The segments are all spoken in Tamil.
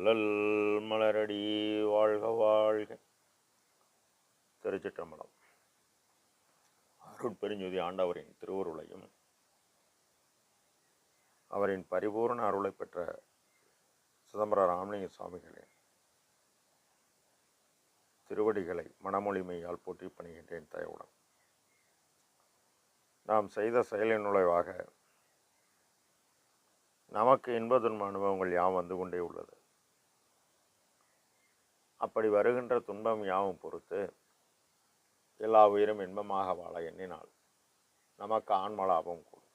வள்ளல் மலரடி வாழ்க வாழ்க. திருச்சிற்றம்பலம். அருட்பெருஞ்சோதி ஆண்டவரின் திருவருளையும் அவரின் பரிபூர்ண அருளை பெற்ற சிதம்பர ராமலிங்க சுவாமிகளின் திருவடிகளை மனமொழிமையால் போற்றி பணிகின்றேன் தயவுடன். நாம் செய்த செயலின் நுழைவாக நமக்கு இன்ப துன்ப அனுபவங்கள் யாம் வந்து கொண்டே உள்ளது. அப்படி வருகின்ற துன்பம் யாவும் பொறுத்து எல்லா உயிரும் இன்பமாக வாழ எண்ணினால் நமக்கு ஆன்ம லாபம் கூடும்.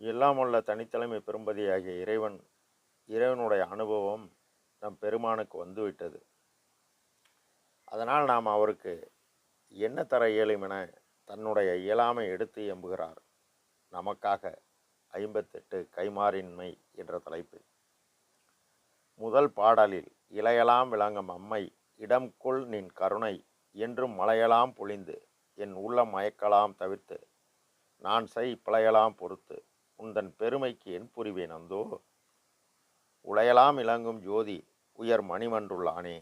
எல்லாம் உள்ள தனித்தலைமை பெரும்பதியாகிய இறைவன் இறைவனுடைய அனுபவம் நம் பெருமானுக்கு வந்துவிட்டது. அதனால் நாம் அவருக்கு என்ன தர இயலும் என தன்னுடைய இயலாமை எடுத்து எம்புகிறார் நமக்காக ஐம்பத்தெட்டு கைமாறின்மை என்ற தலைப்பு. முதல் பாடலில் இலையெல்லாம் விளங்கும் அம்மை இடம் கொள் நின் கருணை என்றும் மலையலாம் பொழிந்து என் உள்ள மயக்கலாம் தவிர்த்து நான் செய் பிழையலாம் பொறுத்து உந்தன் பெருமைக்கு என் புரிவேன் அந்தோ. உளையலாம் இளங்கும் ஜோதி உயர் மணிமன்றுள்ளானே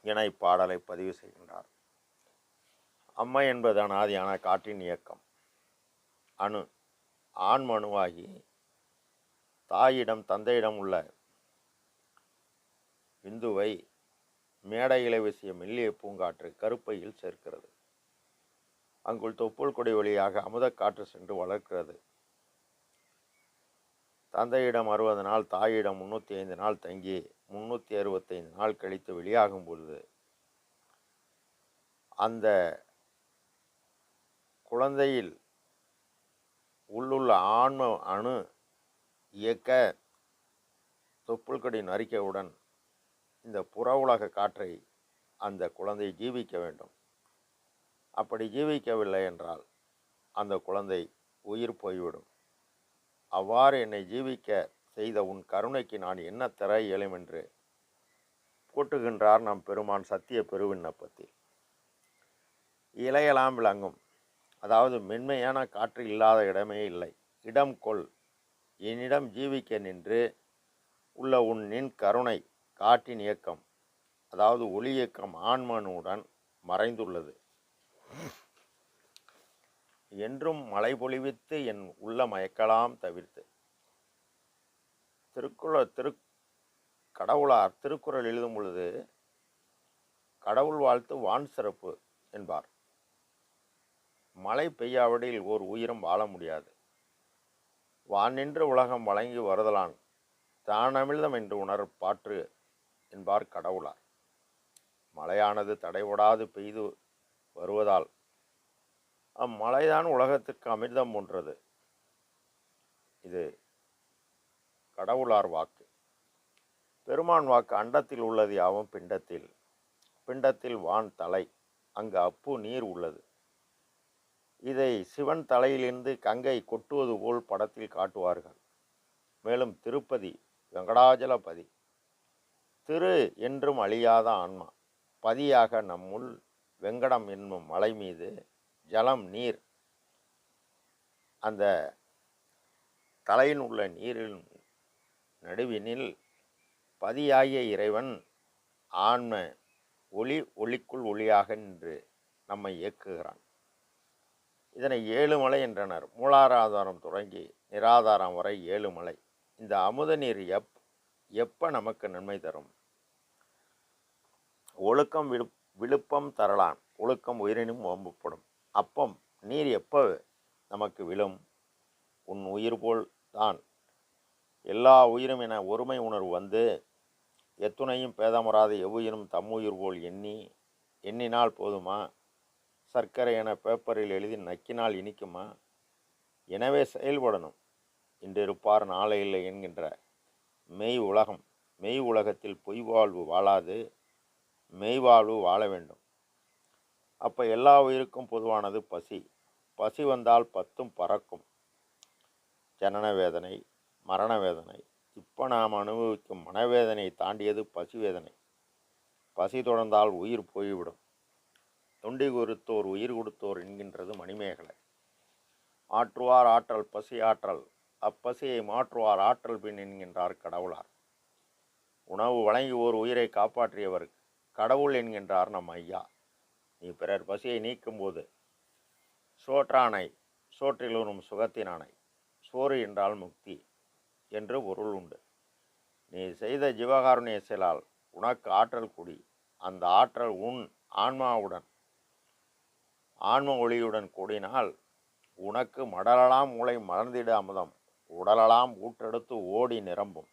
என இப்பாடலை பதிவு செய்கின்றார். அம்மை என்பது அனாதியான காற்றின் இயக்கம். அணு ஆண் மனுவாகி தாயிடம் தந்தையிடம் உள்ள விந்துவை மேடை வீசிய மெல்லிய பூங்காற்று கருப்பையில் சேர்க்கிறது. அங்குள் தொப்புள் கொடி வழியாக அமுதக்காற்று சென்று வளர்க்கிறது. தந்தையிடம் அறுபது நாள் தாயிடம் முன்னூற்றி ஐந்து நாள் தங்கி முன்னூற்றி அறுபத்தைந்து நாள் கழித்து வெளியாகும் பொழுது அந்த குழந்தையில் உள்ளுள்ள ஆன்ம அணு இயக்க தொப்புள்கடி நரிக்கவுடன் இந்த புற உலக காற்றை அந்த குழந்தை ஜீவிக்க வேண்டும். அப்படி ஜீவிக்கவில்லை என்றால் அந்த குழந்தை உயிர் போய்விடும். அவ்வாறு என்னை ஜீவிக்க செய்த உன் கருணைக்கு நான் என்ன தர இயலும் என்று போட்டுகின்றார் நம் பெருமான் சத்திய பெருவிண்ணப்பத்தில். இலையெல்லாம் விளங்கும். அதாவது மென்மையான காற்று இல்லாத இடமே இல்லை. இடம் கொள். என்னிடம் ஜீவிக்க நின்று உள்ள உன் நின் கருணை காற்றின் இயக்கம். அதாவது ஒளி இயக்கம் ஆண்மனுடன் மறைந்துள்ளது. என்றும் மழை பொழிவித்து என் உள்ள மயக்கலாம் தவிர்த்து. திருக்குள திரு கடவுளார் திருக்குறள் எழுதும் பொழுது கடவுள் வாழ்த்து வான் சிறப்பு என்பார். மழை பெய்யாவிடில் ஓர் உயிரும் வாழ முடியாது. வான் நின்று உலகம் வழங்கி வருதலான் தானமிழ்தம் என்று உணர் பாற்று என்பார் கடவுளார். மழையானது தடைபடாது பெய்து வருவதால் அம்மழைதான் உலகத்திற்கு அமிர்தம் போன்றது. இது கடவுளார் வாக்கு. பெருமான் வாக்கு அண்டத்தில் உள்ளது யாவும் பிண்டத்தில். பிண்டத்தில் வான் தலை. அங்கு அப்பு நீர் உள்ளது. இதை சிவன் தலையிலிருந்து கங்கை கொட்டுவது போல் படத்தில் காட்டுவார்கள். மேலும் திருப்பதி வெங்கடாஜலபதி. திரு என்றும் அழியாத ஆன்மா. பதியாக நம்முள் வெங்கடம் என்னும் மலை மீது ஜலம் நீர். அந்த தலையில் உள்ள நீரில் நடுவினில் பதியாகிய இறைவன் ஆன்ம ஒளி ஒளிக்குள் ஒளியாக நின்று நம்மை இயக்குகிறான். இதனை ஏழுமலை என்றனர். மூலாராதாரம் தொடங்கி நிராதாரம் வரை ஏழுமலை இந்த அமுத நீர் எப் எப்போ நமக்கு நன்மை தரும்? ஒழுக்கம் விழு விழுப்பம் தரலான். ஒழுக்கம் உயிரினும் ஓம்பப்படும். அப்பம் நீர் எப்போ நமக்கு விழும்? உன் உயிர் போல் தான். எல்லா உயிரும் என ஒருமை உணர்வு வந்து எத்துணையும் பேதமராத எவ்வுயிரும் தம்முயிர் போல் எண்ணி எண்ணினால் போதுமா? சர்க்கரை என பேப்பரில் எழுதி நக்கினால் இனிக்குமா? எனவே செயல்படணும். இன்று இருப்பார் நாளை இல்லை என்கின்ற மெய் உலகம். மெய் உலகத்தில் பொய் வாழ்வு வாழாது. மெய் வாழ்வு வாழ வேண்டும். அப்போ எல்லா உயிருக்கும் பொதுவானது பசி. பசி வந்தால் பத்தும் பறக்கும். ஜனன வேதனை மரண வேதனை. இப்போ நாம் அனுபவிக்கும் மனவேதனையை தாண்டியது பசி வேதனை. பசி தொடர்ந்தால் உயிர் போய்விடும். தொண்டி கொடுத்தோர் உயிர் கொடுத்தோர் என்கின்றது மணிமேகலை. ஆற்றுவார் ஆற்றல் பசி ஆற்றல் அப்பசியை மாற்றுவார் ஆற்றல் பின் என்கின்றார் கடவுளார். உணவு வழங்கி ஓர் உயிரை காப்பாற்றியவர் கடவுள் என்கின்றார் நம் ஐயா. நீ பிறர் பசியை நீக்கும்போது சோற்றானை சோற்றிலுறும் சுகத்தினானை சோறு என்றால் முக்தி என்று பொருள் உண்டு. நீ செய்த ஜீவகாருண்ய செயலால் உனக்கு ஆற்றல் குடி அந்த ஆற்றல் உன் ஆன்மாவுடன் ஆன்ம ஒளியுடன் கூடினால் உனக்கு மடலலாம் மூளை மலர்ந்திட அமுதம். உடலலாம் ஊற்றெடுத்து ஓடி நிரம்பும்.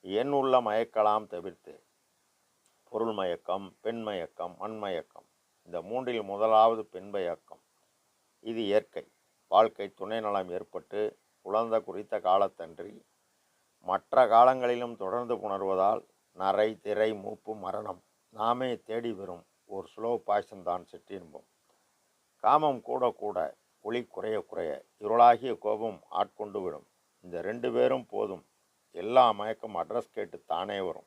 என் உள்ள மயக்கலாம் தவிர்த்து. பொருள் மயக்கம் பெண் மயக்கம் இந்த மூன்றில் முதலாவது பெண்மயக்கம் இது இயற்கை. வாழ்க்கை துணை நலம் ஏற்பட்டு குழந்த குறித்த காலத்தன்றி மற்ற காலங்களிலும் தொடர்ந்து புணர்வதால் நரை திரை மூப்பு மரணம் நாமே தேடி வரும் ஒரு ஸ்லோ பாய்சன் தான் சிற்றின்பம் காமம் கூட கூட ஒளி குறைய குறைய இருளாகிய கோபம் ஆட்கொண்டு விடும். இந்த ரெண்டு பேரும் போதும். எல்லா மயக்கம் அட்ரஸ் கேட்டு தானே வரும்.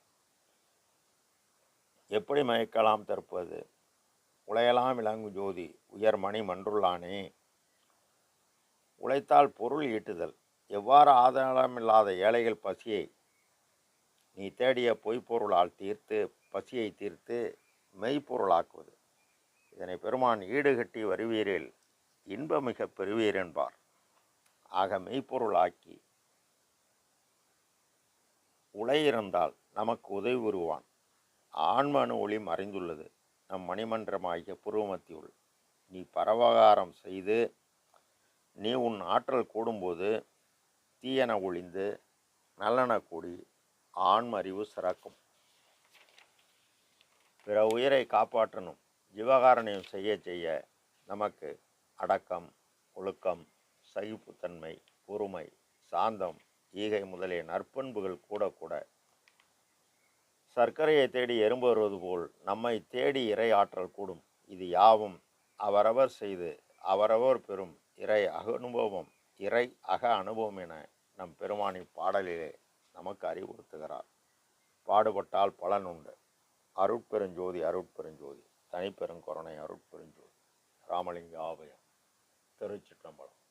எப்படி மயக்கலாம் தற்போது? உழையலாம் இளங்கு ஜோதி உயர் மணி மன்றுள்ளானே. உழைத்தால் பொருள் ஈட்டுதல். எவ்வாறு ஆதாரமில்லாத ஏழைகள் பசியை? நீ தேடிய பொய்ப்பொருளால் தீர்த்து பசியை தீர்த்து மெய்ப்பொருளாக்குவது. இதனை பெருமான் ஈடுகட்டி வருவீரில் இன்பமிக பெறுவீர் என்பார். ஆக மெய்ப்பொருளாக்கி உலை இருந்தால் நமக்கு உதவி உருவான் ஆன்மனு ஒளி மறைந்துள்ளது. நம் மணிமன்றமாகிய புருவமத்தியுள் நீ பரவகாரம் செய்து நீ உன் ஆற்றல் கூடும்போது தீயன ஒளிந்து நல்லன கூடி ஆண்மறிவு சிறக்கும். பிற உயிரை காப்பாற்றணும். ஜீவகாரணியம் செய்ய செய்ய நமக்கு அடக்கம் ஒழுக்கம் சகிப்புத்தன்மை பொறுமை சாந்தம் ஈகை முதலிய நற்பண்புகள் கூட கூட சர்க்கரையை தேடி எறும்பு வருவது போல் நம்மை தேடி இறை ஆற்றல் கூடும். இது யாவும் அவரவர் செய்து அவரவர் பெறும் இறை அனுபவம் இறை அக அனுபவம் என நம் பெருமானி பாடலிலே நமக்கு அறிவுறுத்துகிறார். பாடுபட்டால் பலன் உண்டு. அருட்பெருஞ்சோதி அருட்பெருஞ்சோதி. தனிப்பெரும் தனிப்பெருங்கொரணை அருட்புரிஞ்சு ராமலிங்க ஆபயம் திருச்சிற்றம்பலம்.